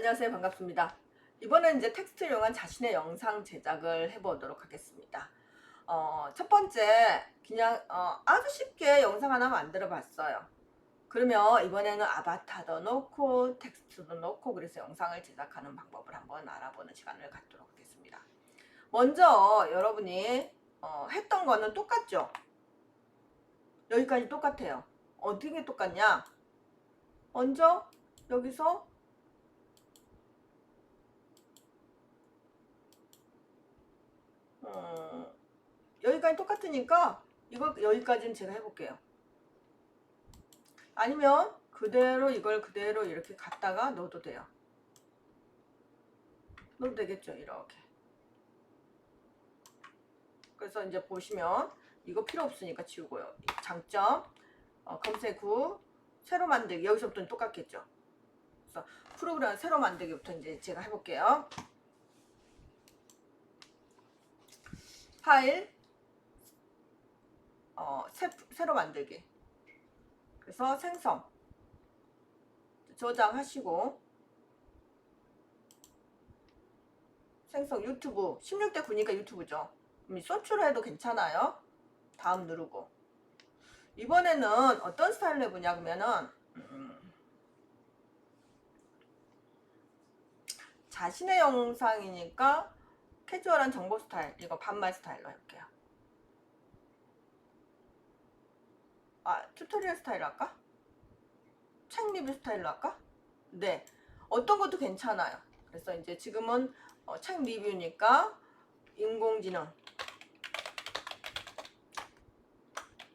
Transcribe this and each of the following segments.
안녕하세요. 반갑습니다. 이번엔 이제 텍스트용한 자신의 영상 제작을 해보도록 하겠습니다. 어, 첫 번째, 그냥 어, 아주 쉽게 영상 하나 만들어 봤어요. 그러면 이번에는 아바타도 넣고 텍스트도 넣고 그래서 영상을 제작하는 방법을 한번 알아보는 시간을 갖도록 하겠습니다. 먼저 여러분이 어, 했던 거는 똑같죠? 여기까지 똑같아요. 어떻게 똑같냐? 먼저 여기서 어, 여기까지 똑같으니까 이거 여기까지는 제가 해볼게요. 아니면 그대로 이걸 그대로 이렇게 갖다가 넣어도 돼요. 넣어도 되겠죠, 이렇게. 그래서 이제 보시면 이거 필요 없으니까 지우고요. 장점 어, 검색 후 새로 만들기 여기서부터는 똑같겠죠. 그래서 프로그램 새로 만들기부터 이제 제가 해볼게요. 파일 어, 새, 새로 만들기. 그래서 생성. 저장하시고. 생성 유튜브. 16대 9니까 유튜브죠. 서치로 해도 괜찮아요? 다음 누르고. 이번에는 어떤 스타일로 해보냐 그러면은 음, 자신의 영상이니까 캐주얼한 정보 스타일 이거 반말 스타일로 할게요. 아 튜토리얼 스타일로 할까? 책 리뷰 스타일로 할까? 네. 어떤 것도 괜찮아요. 그래서 이제 지금은 어, 책 리뷰니까 인공지능.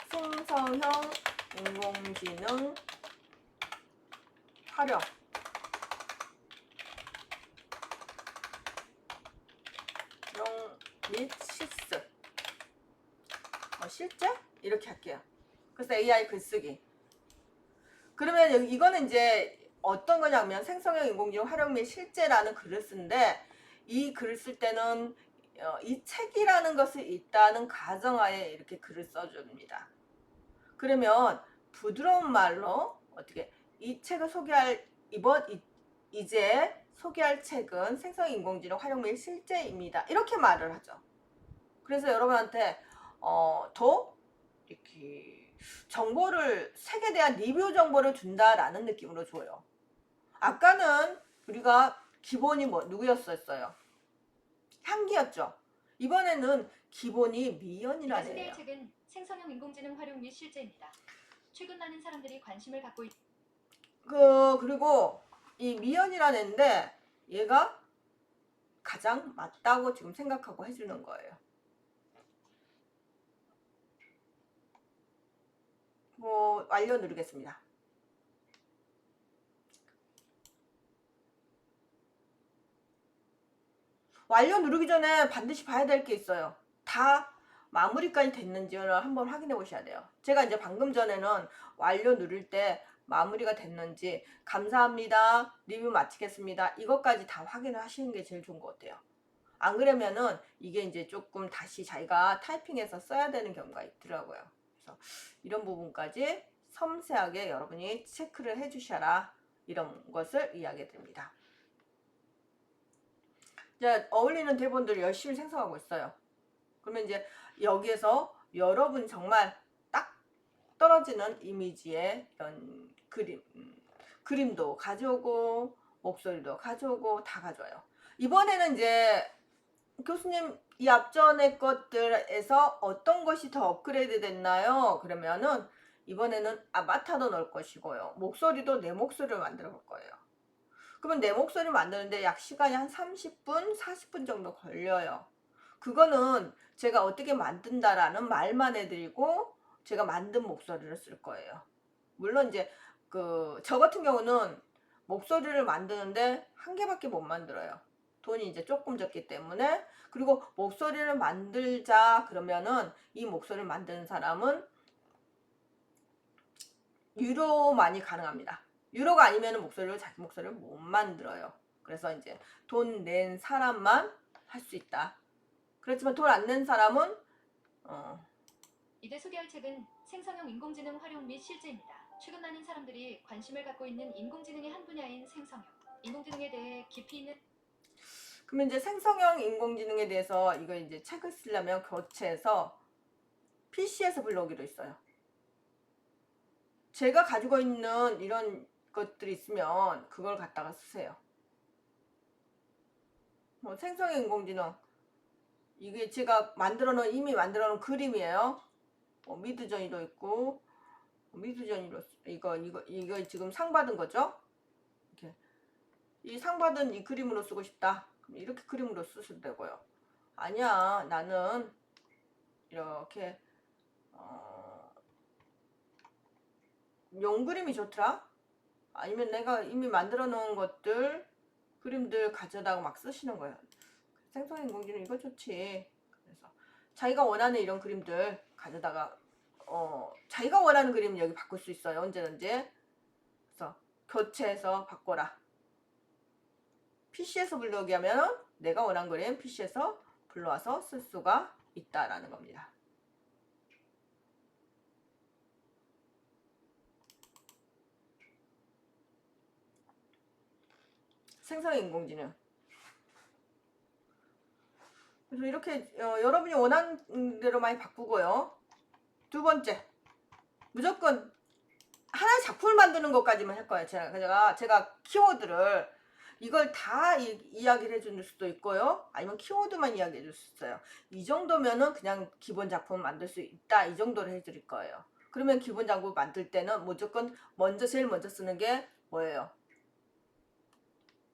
생성형 인공지능 활용 용 및 실습 어, 실제? 이렇게 할게요 그래서 AI 글쓰기 그러면 이거는 이제 어떤 거냐면 생성형 인공지능 활용 및 실제라는 글을 쓰는데 이 글을 쓸 때는 어, 이 책이라는 것을 있다는 가정하에 이렇게 글을 써줍니다. 그러면 부드러운 말로 어떻게 이 책을 소개할 이번 이, 이제 소개할 책은 생성 인공지능 활용 및 실제입니다. 이렇게 말을 하죠. 그래서 여러분한테 어, 더 이렇게 정보를 책에 대한 리뷰 정보를 준다라는 느낌으로 줘요. 아까는 우리가 기본이 뭐 누구였었어요? 향기였죠. 이번에는 기본이 미연이라는. 소개할 책은 생성형 인공지능 활용 및 실제입니다. 최근 많은 사람들이 관심을 갖고 있... 그 그리고 이 미연이라는 애인데 얘가 가장 맞다고 지금 생각하고 해주는 거예요. 뭐 완료 누르겠습니다. 완료 누르기 전에 반드시 봐야 될 게 있어요. 다 마무리까지 됐는지를 한번 확인해 보셔야 돼요. 제가 이제 방금 전에는 완료 누를 때 마무리가 됐는지 감사합니다. 리뷰 마치겠습니다. 이것까지 다 확인을 하시는 게 제일 좋은 것 같아요. 안 그러면은 이게 이제 조금 다시 자기가 타이핑해서 써야 되는 경우가 있더라고요. 그래서 이런 부분까지 섬세하게 여러분이 체크를 해 주셔라. 이런 것을 이야기 드립니다. 이제 어울리는 대본들을 열심히 생성하고 있어요. 그러면 이제 여기에서 여러분 정말 딱 떨어지는 이미지의 이런 그림, 음, 그림도 가져오고 목소리도 가져오고 다 가져와요. 이번에는 이제 교수님 이 앞전의 것들에서 어떤 것이 더 업그레이드 됐나요? 그러면은 이번에는 아바타도 넣을 것이고요. 목소리도 내 목소리를 만들어 볼 거예요. 그러면 내 목소리 만드는데 약 시간이 한 30분, 40분 정도 걸려요. 그거는 제가 어떻게 만든다라는 말만 해드리고 제가 만든 목소리를 쓸 거예요. 물론 이제 그 저 같은 경우는 목소리를 만드는데 한 개밖에 못 만들어요. 돈이 이제 조금 적기 때문에 그리고 목소리를 만들자 그러면은 이 목소리를 만드는 사람은 유로만이 가능합니다. 유로가 아니면 목소리를 자기 목소리를 못 만들어요. 그래서 이제 돈 낸 사람만 할 수 있다. 그렇지만 돈 안 낸 사람은 어, 이제 소개할 책은 생성형 인공지능 활용 및 실제입니다. 최근 많은 사람들이 관심을 갖고 있는 인공지능의 한 분야인 생성형. 인공지능에 대해 깊이 있는 그러면 이제 생성형 인공지능에 대해서 이거 이제 책을 쓰려면 교체해서 PC에서 불러오기로 있어요. 제가 가지고 있는 이런 것들이 있으면 그걸 갖다가 쓰세요. 뭐 생성형 인공지능 이게 제가 만들어 놓은 이미 만들어 놓은 그림이에요. 뭐 미드저니도 있고 미드저니로 이거 이거 이거 지금 상 받은 거죠? 이렇게 이 상 받은 이 그림으로 쓰고 싶다. 이렇게 그림으로 쓰셔도 되고요. 아니야 나는 이렇게 어, 용 그림이 좋더라. 아니면 내가 이미 만들어 놓은 것들 그림들 가져다가 막 쓰시는 거예요. 생성인공지능 이거 좋지. 그래서 자기가 원하는 이런 그림들 가져다가 어 자기가 원하는 그림 여기 바꿀 수 있어요 언제든지. 그래서 교체해서 바꿔라. PC에서 불러오게 하면 내가 원하는 그림 PC에서 불러와서 쓸 수가 있다라는 겁니다. 생성 인공지능. 그래서 이렇게 어, 여러분이 원하는 대로 많이 바꾸고요. 두 번째, 무조건 하나의 작품을 만드는 것까지만 할 거예요. 제가 제가 제가 키워드를 이걸 다 이, 이야기를 해줄 수도 있고요. 아니면 키워드만 이야기해 줄 수 있어요. 이 정도면은 그냥 기본 작품 만들 수 있다. 이 정도로 해드릴 거예요. 그러면 기본 작품 만들 때는 무조건 먼저 제일 먼저 쓰는 게 뭐예요?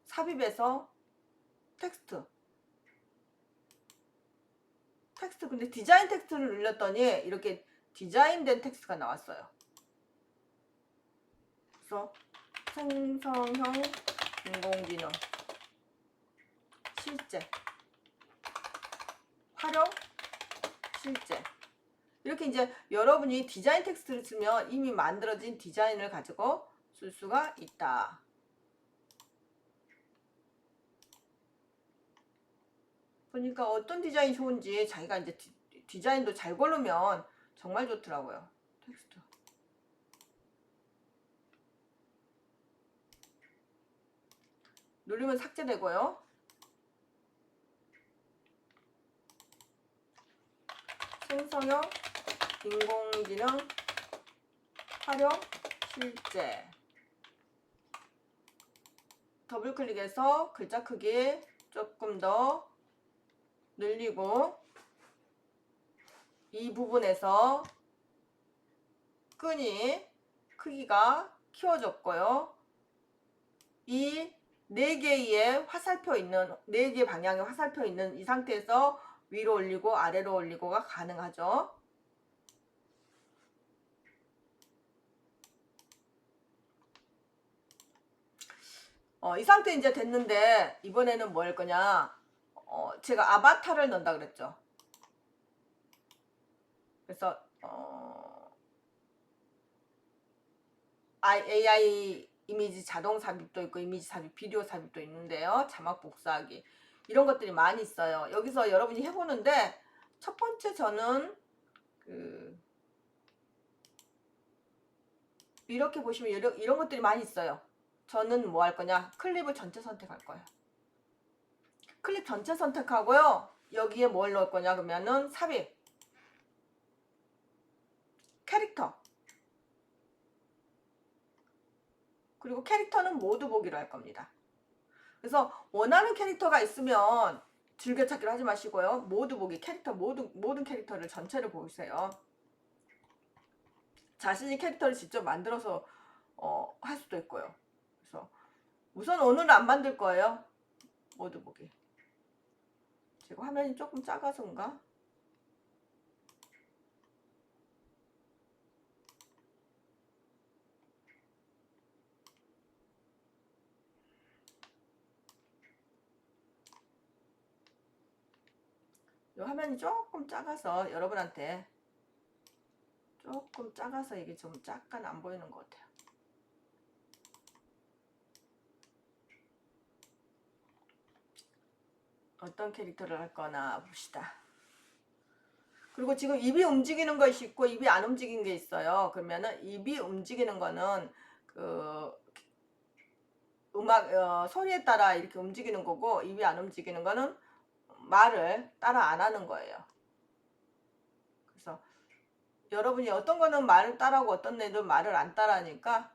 삽입에서 텍스트. 텍스트 근데 디자인 텍스트를 눌렀더니 이렇게 디자인된 텍스트가 나왔어요. 그래서 생성형 인공지능 실제 활용 실제 이렇게 이제 여러분이 디자인 텍스트를 쓰면 이미 만들어진 디자인을 가지고 쓸 수가 있다. 보니까 어떤 디자인이 좋은지 자기가 이제 디, 디자인도 잘 고르면 정말 좋더라고요. 텍스트. 누르면 삭제되고요. 생성형 인공지능 활용 실제 더블 클릭해서 글자 크기 조금 더 늘리고 이 부분에서 끈이 크기가 키워졌고요. 이 네 개의 화살표 있는 네 개 방향의 화살표 있는 이 상태에서 위로 올리고 아래로 올리고가 가능하죠. 어, 이 상태 이제 됐는데 이번에는 뭐할 거냐? 어, 제가 아바타를 넣는다 그랬죠. 그래서 어, AI 이미지 자동 삽입도 있고 이미지 삽입, 비디오 삽입도 있는데요. 자막 복사하기 이런 것들이 많이 있어요. 여기서 여러분이 해보는데 첫 번째 저는 그 이렇게 보시면 이런, 이런 것들이 많이 있어요. 저는 뭐 할 거냐? 클립을 전체 선택할 거예요. 클립 전체 선택하고요. 여기에 뭘 넣을 거냐 그러면은 삽입 캐릭터 그리고 캐릭터는 모두 보기로 할 겁니다. 그래서 원하는 캐릭터가 있으면 즐겨찾기를 하지 마시고요. 모두 보기 캐릭터 모든 모든 캐릭터를 전체를 보세요. 자신이 캐릭터를 직접 만들어서 어, 할 수도 있고요. 그래서 우선 오늘은 안 만들 거예요. 모두 보기. 제가 화면이 조금 작아서인가? 이 화면이 조금 작아서 여러분한테 조금 작아서 이게 좀 약간 안 보이는 것 같아요. 어떤 캐릭터를 할 거나 봅시다. 그리고 지금 입이 움직이는 것이 있고 입이 안 움직이는 게 있어요. 그러면은 입이 움직이는 거는 그 음악 어, 소리에 따라 이렇게 움직이는 거고 입이 안 움직이는 거는 말을 따라 안 하는 거예요. 그래서 여러분이 어떤 거는 말을 따라하고 어떤 애들은 말을 안 따라하니까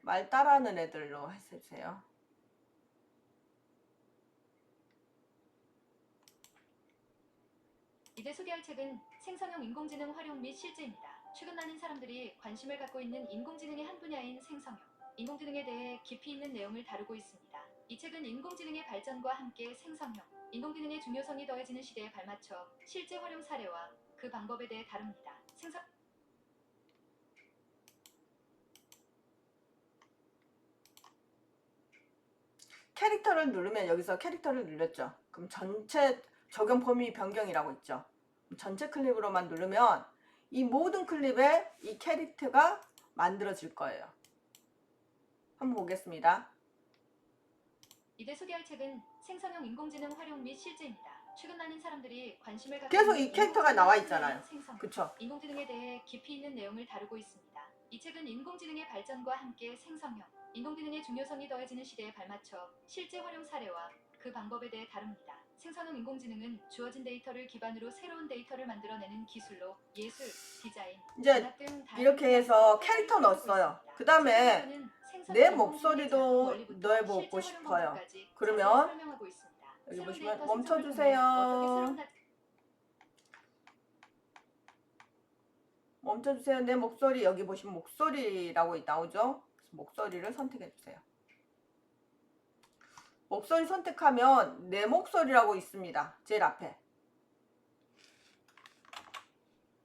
말 따라하는 애들로 해주세요. 이제 소개할 책은 생성형 인공지능 활용 및 실제입니다. 최근 많은 사람들이 관심을 갖고 있는 인공지능의 한 분야인 생성형, 인공지능에 대해 깊이 있는 내용을 다루고 있습니다. 이 책은 인공지능의 발전과 함께 생성형, 인공지능의 중요성이 더해지는 시대에 발맞춰 실제 활용 사례와 그 방법에 대해 다룹니다. 생성 캐릭터를 누르면 여기서 캐릭터를 눌렀죠. 그럼 전체 적용 범위 변경이라고 있죠. 전체 클립으로만 누르면 이 모든 클립에 이 캐릭터가 만들어질 거예요. 한번 보겠습니다. 이제 소개할 책은 생성형 인공지능 활용 및 실제입니다. 최근 많은 사람들이 관심을 갖고 계속 이 캐릭터가 나와 한 있잖아요. 그쵸? 인공지능에 대해 깊이 있는 내용을 다루고 있습니다. 이 책은 인공지능의 발전과 함께 생성형, 인공지능의 중요성이 더해지는 시대에 발맞춰 실제 활용 사례와 그 방법에 대해 다룹니다. 생성형 인공지능은 주어진 데이터를 기반으로 새로운 데이터를 만들어내는 기술로 예술, 디자인, 이제 문학 등 다양한 이렇게 해서 캐릭터 넣었어요. 그 다음에 내 목소리도 넣어보고 싶어요. 그러면. 여기 보시면 멈춰주세요. 멈춰주세요. 내 목소리 여기 보시면 목소리라고 나오죠. 목소리를 선택해 주세요. 목소리 선택하면 내 목소리라고 있습니다. 제일 앞에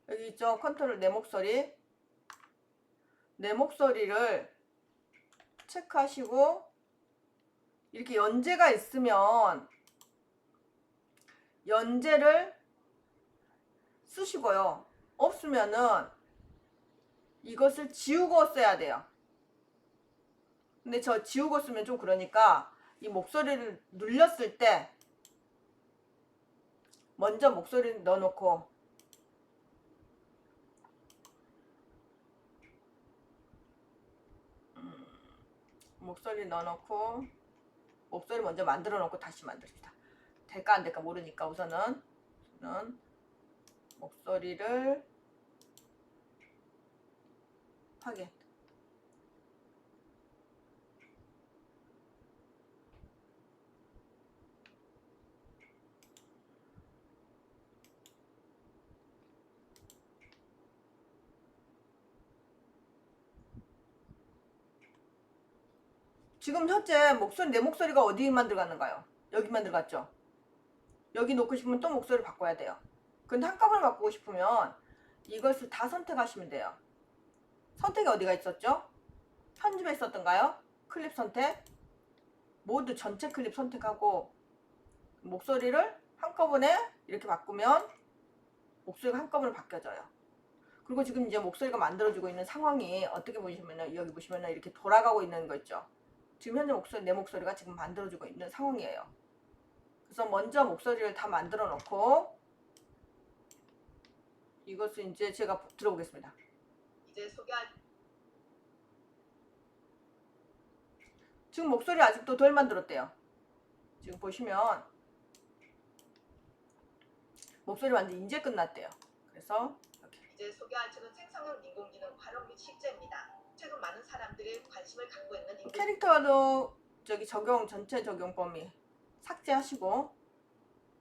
여기 있죠. 컨트롤 내 목소리 내 목소리를 체크하시고 이렇게 연재가 있으면 연재를 쓰시고요. 없으면은 이것을 지우고 써야 돼요. 근데 저 지우고 쓰면 좀 그러니까 이 목소리를 눌렸을 때 먼저 목소리를 넣어놓고 음, 목소리 넣어놓고 목소리 먼저 만들어 놓고 다시 만듭시다. 될까 안 될까 모르니까 우선은 우선은 목소리를 확인. 지금 현재 목소리 내 목소리가 어디만 들어갔는가요? 여기만 들어갔죠? 여기 놓고 싶으면 또 목소리를 바꿔야 돼요. 근데 한꺼번에 바꾸고 싶으면 이것을 다 선택하시면 돼요. 선택이 어디가 있었죠? 편집에 있었던가요? 클립 선택. 모두 전체 클립 선택하고 목소리를 한꺼번에 이렇게 바꾸면 목소리가 한꺼번에 바뀌어져요. 그리고 지금 이제 목소리가 만들어지고 있는 상황이 어떻게 보시면은 여기 보시면은 이렇게 돌아가고 있는 거 있죠. 지금 현재 목소리 내 목소리가 지금 만들어지고 있는 상황이에요. 그래서 먼저 목소리를 다 만들어 놓고 이것을 이제 제가 들어보겠습니다. 이제 소개할 지금 목소리 아직도 덜 만들었대요. 지금 보시면 목소리 완전 이제 끝났대요. 그래서 이렇게 이제 소개할 책은 생성형 인공지능 활용 및 실제입니다. 최근 많은 사람들이 관심을 갖고 있는 인공 캐릭터도 저기 적용 전체 적용 범위 삭제하시고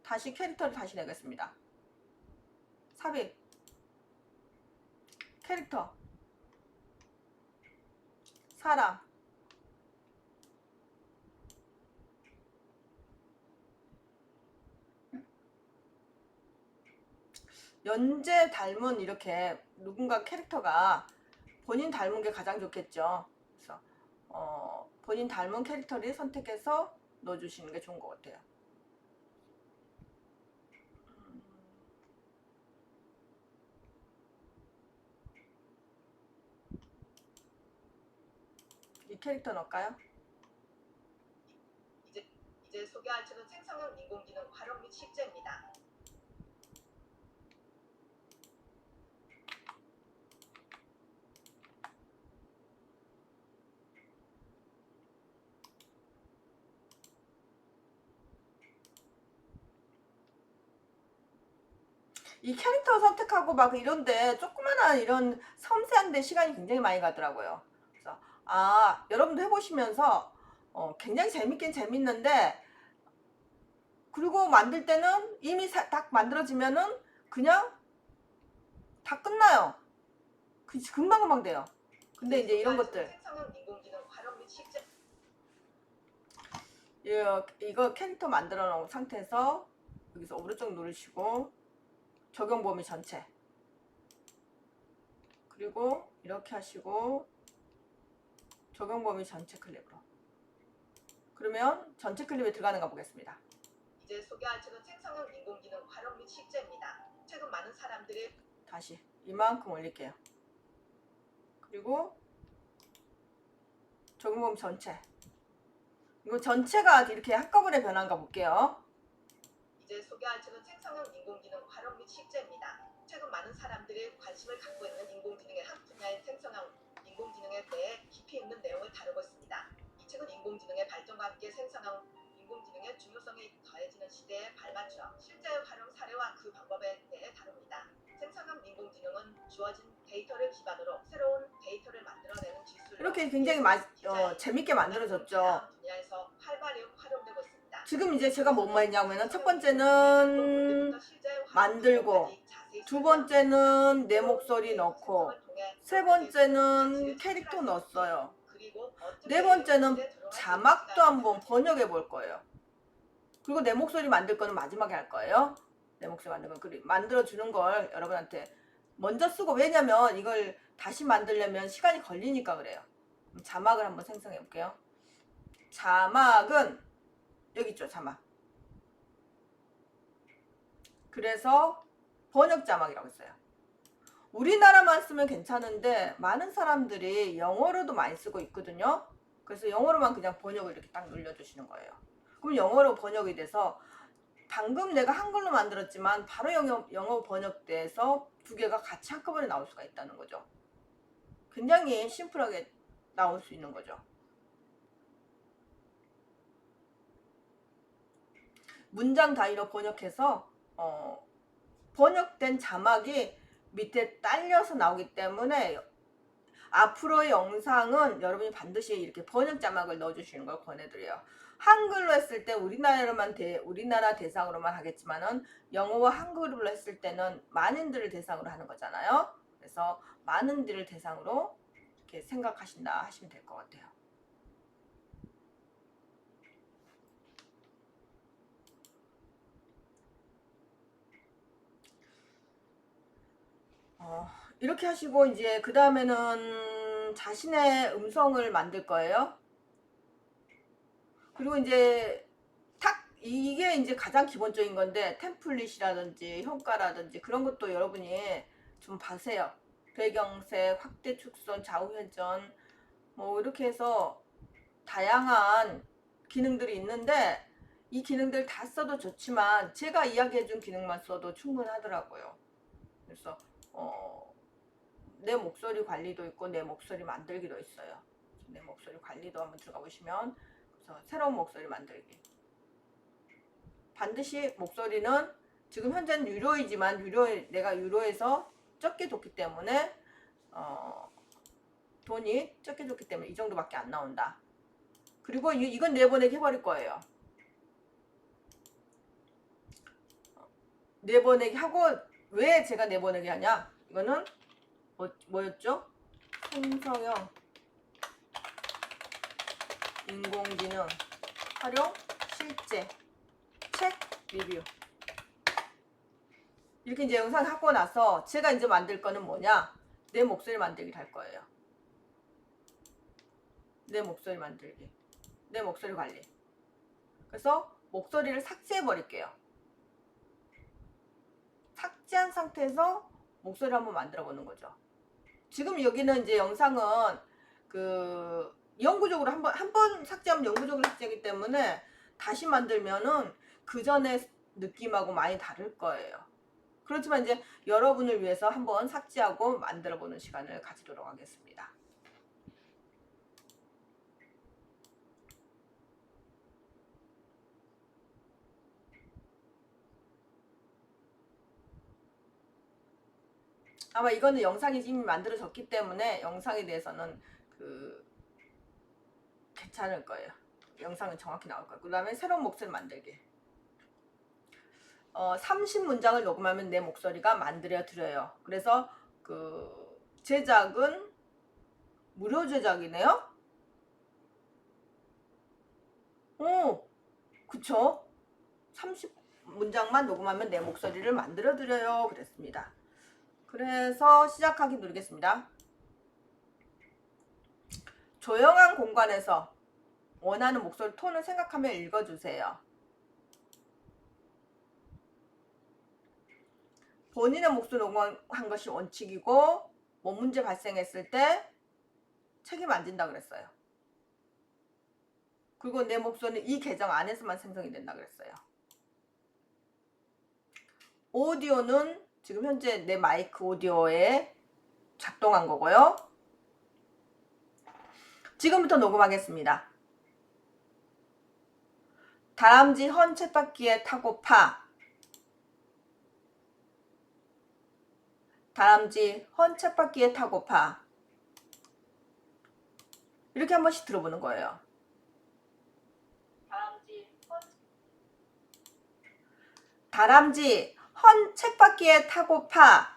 다시 캐릭터를 다시 내겠습니다. 삽입. 캐릭터. 사람. 연재 닮은 이렇게 누군가 캐릭터가 본인 닮은 게 가장 좋겠죠. 그래서 어, 본인 닮은 캐릭터를 선택해서 넣어주시는 게 좋은 것 같아요. 음. 이 캐릭터 넣을까요? 이제 소개할 책은 생성형 인공지능 활용 및 실제입니다. 이 캐릭터 선택하고 막 이런데 조그마한 이런 섬세한데 시간이 굉장히 많이 가더라고요. 그래서 아 여러분도 해보시면서 어, 굉장히 재밌긴 재밌는데 그리고 만들 때는 이미 사- 딱 만들어지면은 그냥 다 끝나요. 그 금방금방 돼요. 근데 이제 이런 것들 및 실제 이거, 이거 캐릭터 만들어 놓은 상태에서 여기서 오른쪽 누르시고 적용 범위 전체 그리고 이렇게 하시고 적용 범위 전체 클립으로 그러면 전체 클립에 들어가는가 보겠습니다. 이제 소개할 책은 생성형 인공지능 활용 및 실제입니다. 최근 많은 사람들이 다시 이만큼 올릴게요. 그리고 적용 범위 전체 이거 전체가 이렇게 한꺼번에 변한가 볼게요. 이제 소개할 책은 생성형 인공지능 활용 및 실제입니다. 최근 많은 사람들이 관심을 갖고 있는 인공지능의 한 분야인 생성형 인공지능에 대해 깊이 있는 내용을 다루고 있습니다. 이 책은 인공지능의 발전과 함께 생성형 인공지능의 중요성이 더해지는 시대에 발맞춰 실제 활용 사례와 그 방법에 대해 다룹니다. 생성형 인공지능은 주어진 데이터를 기반으로 새로운 데이터를 만들어내는 기술로 이렇게 굉장히 마, 어, 재밌게 만들어졌죠. 분야에서 활발히. 지금 이제 제가 뭐뭐 했냐면은 첫 번째는 만들고, 두 번째는 내 목소리 넣고 세 번째는 캐릭터 넣었어요. 네 번째는 자막도 한번 번역해 볼 거예요. 그리고 내 목소리 만들 거는 마지막에 할 거예요. 내 목소리 만든 거 그리 만들어 주는 걸 여러분한테 먼저 쓰고 왜냐면 이걸 다시 만들려면 시간이 걸리니까 그래요. 자막을 한번 생성해 볼게요. 자막은 여기 있죠, 자막. 그래서 번역 자막이라고 있어요. 우리나라만 쓰면 괜찮은데 많은 사람들이 영어로도 많이 쓰고 있거든요. 그래서 영어로만 그냥 번역을 이렇게 딱 눌러주시는 거예요. 그럼 영어로 번역이 돼서 방금 내가 한글로 만들었지만 바로 영어, 영어 번역돼서 두 개가 같이 한꺼번에 나올 수가 있다는 거죠. 굉장히 심플하게 나올 수 있는 거죠. 문장 단위로 번역해서 어, 번역된 자막이 밑에 딸려서 나오기 때문에 앞으로의 영상은 여러분이 반드시 이렇게 번역 자막을 넣어주시는 걸 권해드려요. 한글로 했을 때 우리나라로만 대, 우리나라 대상으로만 하겠지만은 영어와 한글로 했을 때는 많은들을 대상으로 하는 거잖아요. 그래서 많은들을 대상으로 이렇게 생각하신다 하시면 될 것 같아요. 어, 이렇게 하시고 이제 그 다음에는 자신의 음성을 만들 거예요. 그리고 이제 탁 이게 이제 가장 기본적인 건데 템플릿이라든지 효과라든지 그런 것도 여러분이 좀 봐세요. 배경색, 확대 축선, 좌우 회전 뭐 이렇게 해서 다양한 기능들이 있는데 이 기능들 다 써도 좋지만 제가 이야기해준 기능만 써도 충분하더라고요. 그래서 어, 내 목소리 관리도 있고 내 목소리 만들기도 있어요. 내 목소리 관리도 한번 들어가 보시면 그래서 새로운 목소리 만들기. 반드시 목소리는 지금 현재는 유료이지만 유료 내가 유료에서 적게 줬기 때문에 어, 돈이 적게 줬기 때문에 이 정도밖에 안 나온다. 그리고 이, 이건 내보내기 해버릴 거예요. 내보내기 하고 왜 제가 내보내기 하냐? 이거는 뭐, 뭐였죠? 생성형 인공지능 활용 실제 책 리뷰 이렇게 이제 영상 하고 나서 제가 이제 만들 거는 뭐냐? 내 목소리 만들기를 할 거예요. 내 목소리 만들기. 내 목소리 관리. 그래서 목소리를 삭제해 버릴게요. 삭제한 상태에서 목소리 한번 만들어 보는 거죠. 지금 여기는 이제 영상은 그 영구적으로 한번 한 번 삭제하면 영구적으로 삭제하기 때문에 다시 만들면은 그 전에 느낌하고 많이 다를 거예요. 그렇지만 이제 여러분을 위해서 한번 삭제하고 만들어 보는 시간을 가지도록 하겠습니다. 아마 이거는 영상이 이미 만들어졌기 때문에 영상에 대해서는 그 괜찮을 거예요. 영상은 정확히 나올 거예요. 그 다음에 새로운 목소리 만들기. 어, 30문장을 녹음하면 내 목소리가 만들어 드려요. 그래서 그 제작은 무료 제작이네요. 오, 그쵸? 30문장만 녹음하면 내 목소리를 만들어 드려요. 그랬습니다. 그래서 시작하기 누르겠습니다. 조용한 공간에서 원하는 목소리 톤을 생각하며 읽어주세요. 본인의 목소리 녹음한 것이 원칙이고 뭐 문제 발생했을 때 책임 안 진다 그랬어요. 그리고 내 목소리는 이 계정 안에서만 생성이 된다 그랬어요. 오디오는 지금 현재 내 마이크 오디오에 작동한 거고요. 지금부터 녹음하겠습니다. 다람쥐 헌 쳇바퀴에 타고 파. 다람쥐 헌 쳇바퀴에 타고 파. 이렇게 한 번씩 들어보는 거예요. 다람쥐 헌 다람쥐 헌 책바퀴에 타고 파.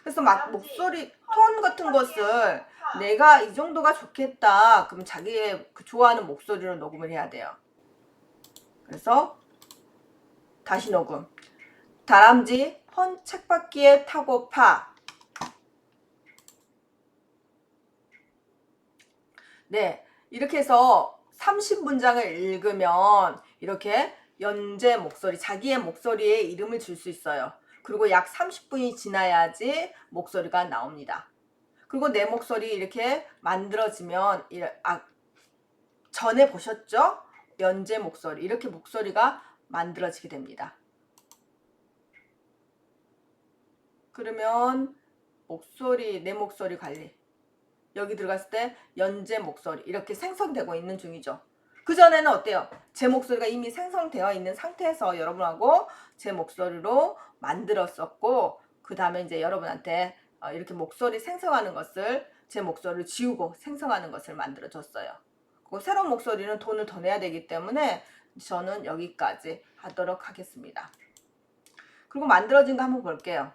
그래서 막 목소리 톤 같은 것을 파. 내가 이 정도가 좋겠다. 그럼 자기의 그 좋아하는 목소리로 녹음을 해야 돼요. 그래서 다시 녹음. 다람쥐 헌 책바퀴에 타고 파. 네, 이렇게 해서 30문장을 읽으면 이렇게 연재 목소리, 자기의 목소리에 이름을 줄 수 있어요. 그리고 약 30분이 지나야지 목소리가 나옵니다. 그리고 내 목소리 이렇게 만들어지면 이- 아, 전에 보셨죠? 연재 목소리 이렇게 목소리가 만들어지게 됩니다. 그러면 목소리 내 목소리 관리 여기 들어갔을 때 연재 목소리 이렇게 생성되고 있는 중이죠. 그 전에는 어때요? 제 목소리가 이미 생성되어 있는 상태에서 여러분하고 제 목소리로 만들었었고 그 다음에 이제 여러분한테 어, 이렇게 목소리 생성하는 것을 제 목소리를 지우고 생성하는 것을 만들어 줬어요. 그 새로운 목소리는 돈을 더 내야 되기 때문에 저는 여기까지 하도록 하겠습니다. 그리고 만들어진 거 한번 볼게요.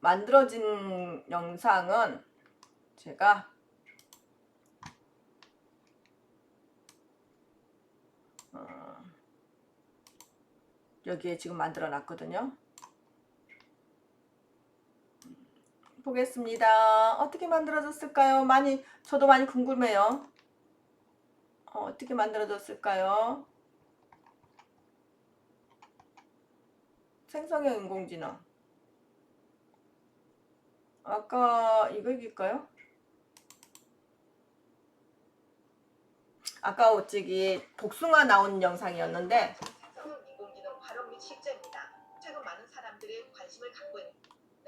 만들어진 영상은 제가 여기에 지금 만들어 놨거든요. 보겠습니다. 어떻게 만들어졌을까요? 많이 저도 많이 궁금해요. 어, 어떻게 만들어졌을까요? 생성형 인공지능. 아까 이거 이길까요? 아까 오찌기 복숭아 나온 영상이었는데 및 실제입니다. 최근 많은 사람들이 관심을 갖고 있는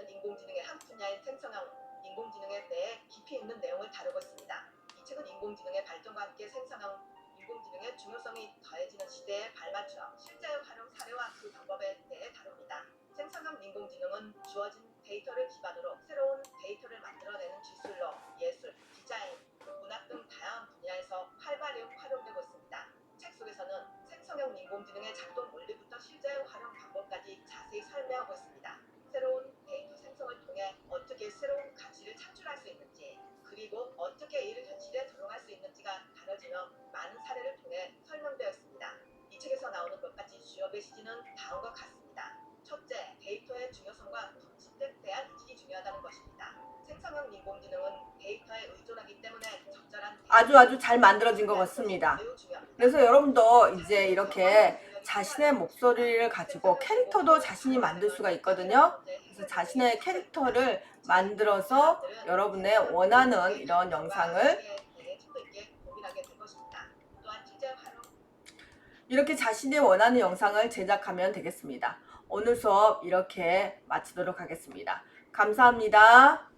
인공지능의 한 분야인 생성형 인공지능에 대해 깊이 있는 내용을 다루고 있습니다. 이 책은 인공지능의 발전과 함께 생성형 인공지능의 중요성이 더해지는 시대에 발맞춰 실제 활용 사례와 그 방법에 대해 다룹니다. 생성형 인공지능은 주어진 데이터를 기반으로 새로운 데이터를 만들어내는 기술로 예술, 디자인, 문학 등 다양한 분야에서 활발히 활용되고 있습니다. 책 속에서는 생성형 인공지능의 작동 원리부터 실제 활용 방법까지 자세히 설명하고 있습니다. 새로운 데이터 생성을 통해 어떻게 새로운 가치를 창출할 수 있는지, 그리고 어떻게 이를 현실에 적용할 수 있는지가 다뤄지며 많은 사례를 통해 설명되어 있습니다. 이 책에서 나오는 몇 가지 주요 메시지는 다음과 같습니다. 첫째, 데이터의 중요성과 품질에 대한 인식이 중요하다는 것입니다. 생성형 인공지능은 데이터에 의존하기 때문에 적절한 아주 아주 잘 만들어진 것 같습니다. 매우 중요합니다. 그래서 여러분도 이제 이렇게 자신의 목소리를 가지고 캐릭터도 자신이 만들 수가 있거든요. 그래서 자신의 캐릭터를 만들어서 여러분의 원하는 이런 영상을 이렇게 자신이 원하는 영상을 제작하면 되겠습니다. 오늘 수업 이렇게 마치도록 하겠습니다. 감사합니다.